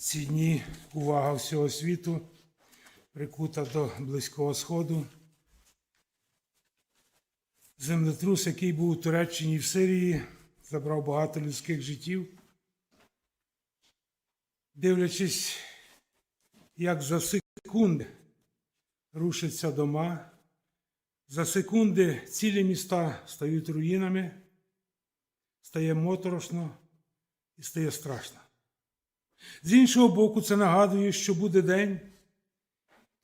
Ці дні увага всього світу прикута до Близького Сходу. Землетрус, який був у Туреччині і в Сирії, забрав багато людських життів. Дивлячись, як за секунди рушаться дома, за секунди цілі міста стають руїнами, стає моторошно і стає страшно. З іншого боку, це нагадує, що буде день,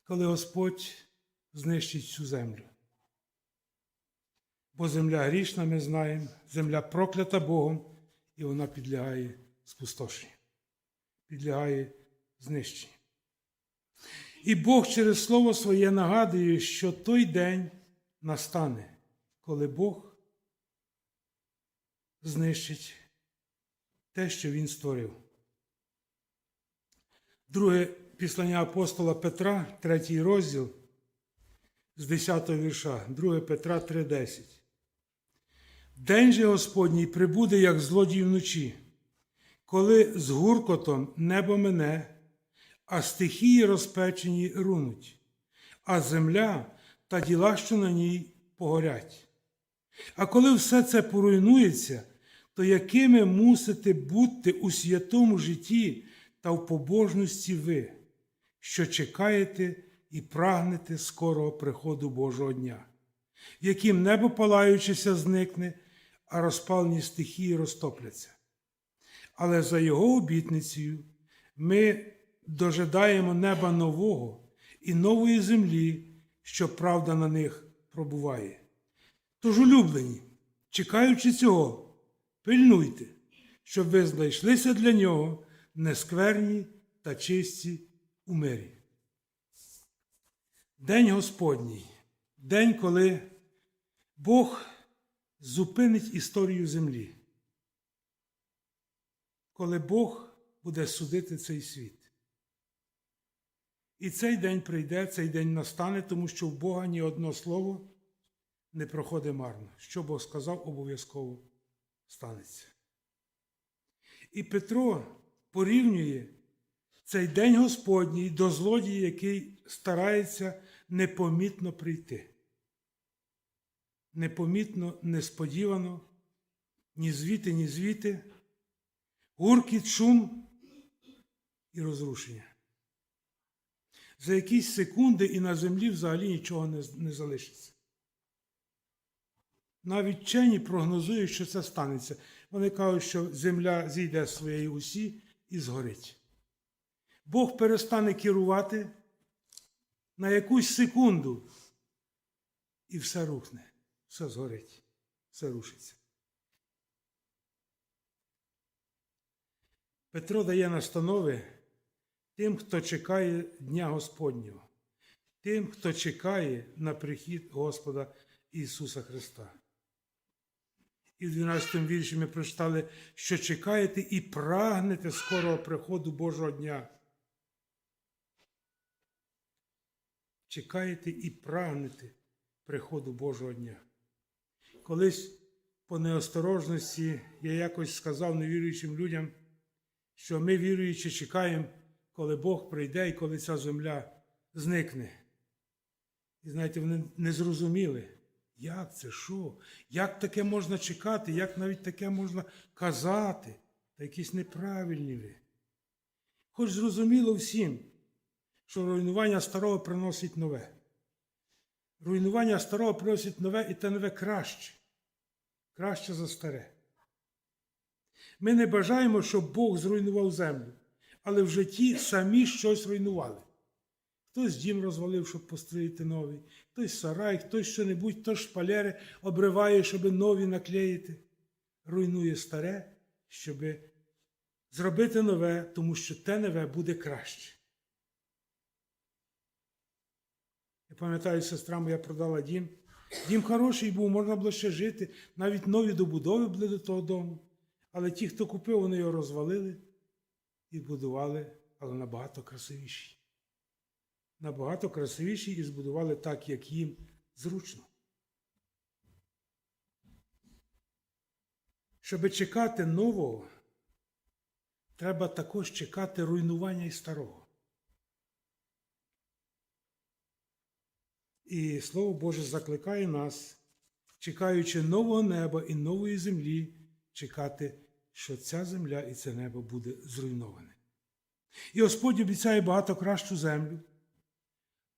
коли Господь знищить цю землю. Бо земля грішна, ми знаємо, земля проклята Богом, і вона підлягає спустошенню, підлягає знищенню. І Бог через Слово Своє нагадує, що той день настане, коли Бог знищить те, що Він створив. Друге післання апостола Петра, третій розділ з 10 вірша, 2 Петра 3:10. День же Господній прибуде, як злодій вночі, коли з гуркотом небо мене, а стихії розпечені рунуть, а земля та діла, що на ній погорять. А коли все це поруйнується, то якими мусите бути у святому житті та в побожності ви, що чекаєте і прагнете скорого приходу Божого дня, яким небо палаючися зникне, а розпалені стихії розтопляться. Але за його обітницею ми дожидаємо неба нового і нової землі, що правда на них пробуває. Тож, улюблені, чекаючи цього, пильнуйте, щоб ви знайшлися для нього нескверні та чисті у мирі. День Господній, день, коли Бог зупинить історію землі, коли Бог буде судити цей світ. І цей день прийде, цей день настане, тому що в Бога ні одно слово не проходить марно. Що Бог сказав, обов'язково станеться. І Петро порівнює цей день Господній до злодія, який старається непомітно прийти. Непомітно, несподівано, ні звідти, ні звідти, гуркіт, шум і розрушення. За якісь секунди і на землі взагалі нічого не, не залишиться. Навіть вчені прогнозують, що це станеться. Вони кажуть, що земля зійде з своєї усі і згорить. Бог перестане керувати на якусь секунду, і все рухне, все згорить, все рушиться. Петро дає настанови тим, хто чекає Дня Господнього, тим, хто чекає на прихід Господа Ісуса Христа. І в 12 вірші ми прочитали, що чекаєте і прагнете скорого приходу Божого дня. Чекаєте і прагнете приходу Божого дня. Колись по неосторожності я якось сказав невіруючим людям, що ми, віруючи, чекаємо, коли Бог прийде і коли ця земля зникне. І знаєте, вони не зрозуміли. Як це, що? Як таке можна чекати, як навіть таке можна казати, та якісь неправильні ви. Хоч зрозуміло всім, що руйнування старого приносить нове. Руйнування старого приносить нове і те нове краще, краще за старе. Ми не бажаємо, щоб Бог зруйнував землю, але в житті самі щось руйнували. Хтось дім розвалив, щоб построїти новий, хтось сарай, хтось що-небудь, хтось шпалери обриває, щоб нові наклеїти. Руйнує старе, щоб зробити нове, тому що те нове буде краще. Я пам'ятаю, сестра моя продала дім. Дім хороший був, можна було ще жити, навіть нові добудови були до того дому. Але ті, хто купив, вони його розвалили і будували, але набагато красивіші набагато красивіші і збудували так, як їм зручно. Щоб чекати нового, треба також чекати руйнування і старого. І Слово Боже закликає нас, чекаючи нового неба і нової землі, чекати, що ця земля і це небо буде зруйноване. І Господь обіцяє багато кращу землю.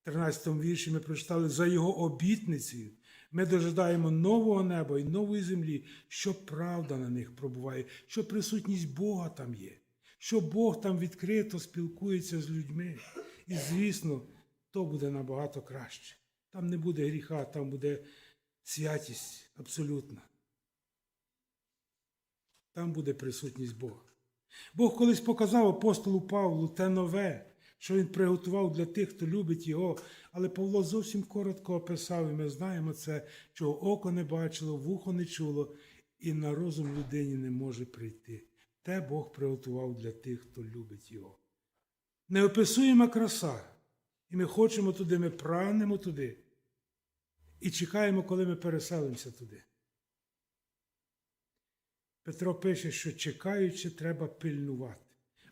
В 13 вірші ми прочитали за його обітницею. Ми дожидаємо нового неба і нової землі, що правда на них пробуває, що присутність Бога там є, що Бог там відкрито спілкується з людьми. І, звісно, то буде набагато краще. Там не буде гріха, там буде святість абсолютна. Там буде присутність Бога. Бог колись показав апостолу Павлу те нове, що він приготував для тих, хто любить його. Але Павло зовсім коротко описав, і ми знаємо це, чого око не бачило, вухо не чуло, і на розум людині не може прийти. Те Бог приготував для тих, хто любить його. Неописуєма краса. І ми хочемо туди, ми прагнемо туди. І чекаємо, коли ми переселимося туди. Петро пише, що чекаючи, треба пильнувати.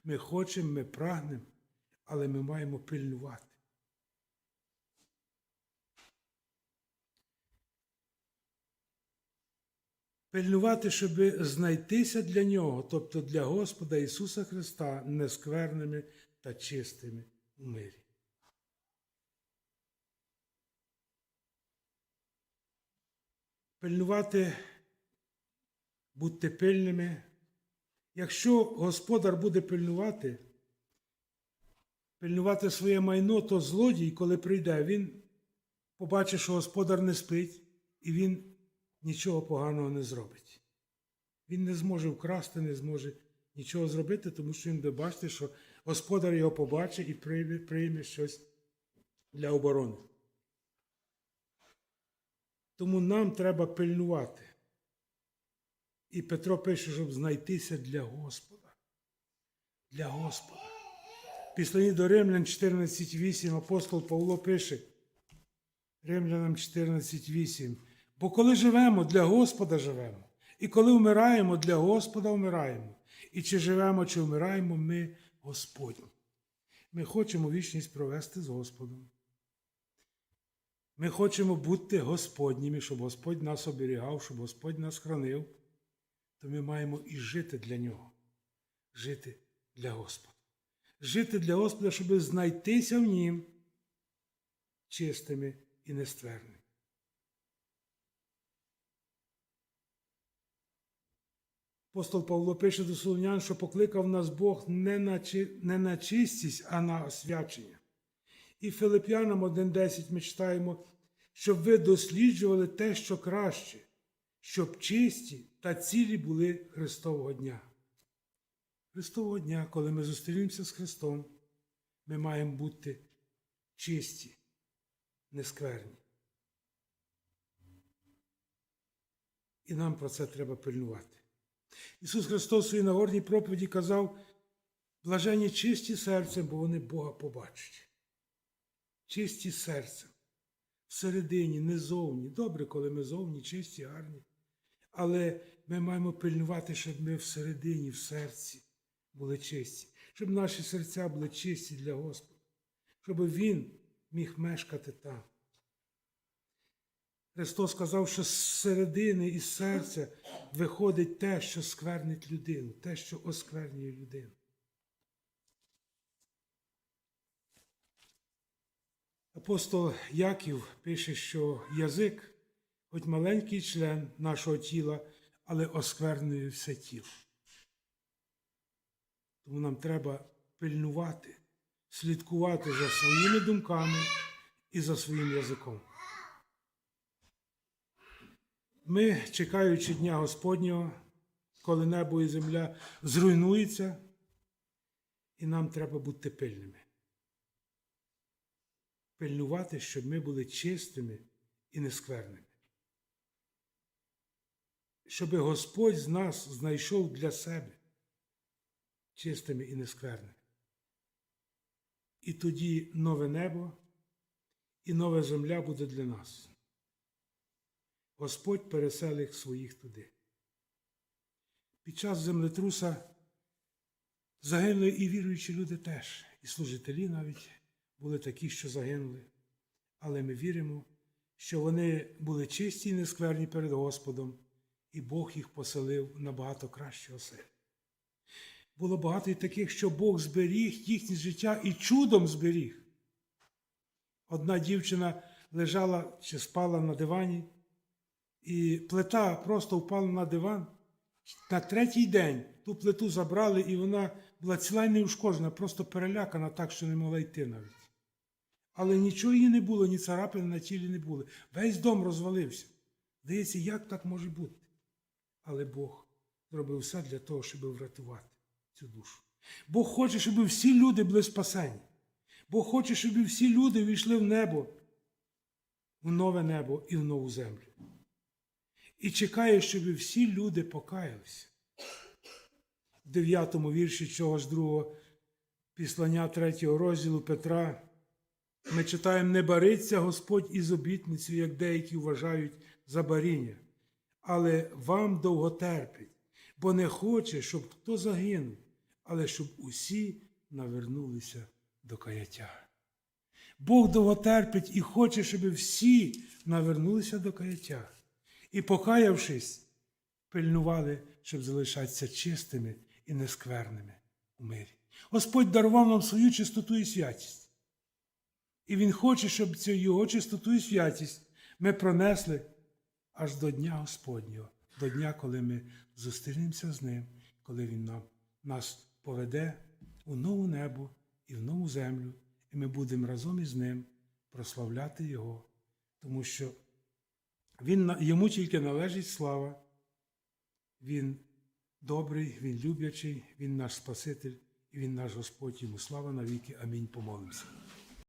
Ми хочемо, ми прагнемо, але ми маємо пильнувати. Пильнувати, щоб знайтися для Нього, тобто для Господа Ісуса Христа, нескверними та чистими у мирі. Пильнувати, будьте пильними. Якщо господар буде пильнувати, пильнувати своє майно, то злодій, коли прийде, він побачить, що господар не спить, і він нічого поганого не зробить. Він не зможе вкрасти, не зможе нічого зробити, тому що він буде бачити, що господар його побачить і прийме, прийме щось для оборони. Тому нам треба пильнувати. І Петро пише, щоб знайтися для Господа. Для Господа. Післані до Римлян 14.8 апостол Павло пише. Римлянам 14.8. Бо коли живемо, для Господа живемо. І коли вмираємо, для Господа вмираємо. І чи живемо, чи вмираємо, ми Господні. Ми хочемо вічність провести з Господом. Ми хочемо бути Господніми, щоб Господь нас оберігав, щоб Господь нас хранив, то ми маємо і жити для Нього, жити для Господа. Жити для Господа, щоб знайтися в Нім чистими і нестверними. Апостол Павло пише до Солонян, що покликав нас Бог не на, чи... не на чистість, а на освячення. І Филип'янам 1.10 ми читаємо, щоб ви досліджували те, що краще, щоб чисті та цілі були Христового дня. Христового дня, коли ми зустрінемося з Христом, ми маємо бути чисті, нескверні. І нам про це треба пильнувати. Ісус Христос у нагорній проповіді казав, блажені чисті серцем, бо вони Бога побачать. Чисті серцем. Всередині, не зовні. Добре, коли ми зовні чисті, гарні. Але ми маємо пильнувати, щоб ми всередині, в серці були чисті, щоб наші серця були чисті для Господа, щоб Він міг мешкати там. Христос сказав, що з середини і серця виходить те, що сквернить людину, те, що осквернює людину. Апостол Яків пише, що язик, хоч маленький член нашого тіла, але осквернює все тіло. Тому нам треба пильнувати, слідкувати за своїми думками і за своїм язиком. Ми, чекаючи Дня Господнього, коли небо і земля зруйнуються, і нам треба бути пильними. Пильнувати, щоб ми були чистими і нескверними. Щоб Господь з нас знайшов для себе чистими і нескверними. І тоді нове небо і нова земля буде для нас. Господь переселить своїх туди. Під час землетруса Загинули і віруючі люди теж, і служителі навіть були такі, що загинули. Але ми віримо, що вони були чисті і нескверні перед Господом, і Бог їх поселив набагато краще осель. Було багато і таких, що Бог зберіг їхнє життя і чудом зберіг. Одна дівчина лежала чи спала на дивані, і плита просто впала на диван. На третій день ту плиту забрали, і вона була ціла й неушкоджена, просто перелякана так, що не могла йти навіть. Але нічого їй не було, ні царапини на тілі не було. Весь дом розвалився. Здається, як так може бути? Але Бог зробив все для того, щоб врятувати цю душу. Бог хоче, щоб всі люди були спасені. Бог хоче, щоб всі люди війшли в небо, в нове небо і в нову землю. І чекає, щоб всі люди покаялися. В 9 вірші цього ж другого післання 3 розділу Петра ми читаємо, не бариться Господь із обітницею, як деякі вважають за баріння, але вам довго терпить, бо не хоче, щоб хто загинув, але щоб усі навернулися до каяття. Бог довго терпить і хоче, щоб всі навернулися до каяття. І, покаявшись, пильнували, щоб залишатися чистими і нескверними у мирі. Господь дарував нам свою чистоту і святість. І Він хоче, щоб цю його чистоту і святість ми пронесли аж до Дня Господнього, до дня, коли ми зустрінемося з Ним, коли Він нам, нас поведе у нову небо і в нову землю, і ми будемо разом із Ним прославляти Його, тому що він, йому тільки належить слава. Він добрий, він люблячий, він наш Спаситель і він наш Господь. Йому слава навіки. Амінь. Помолимося.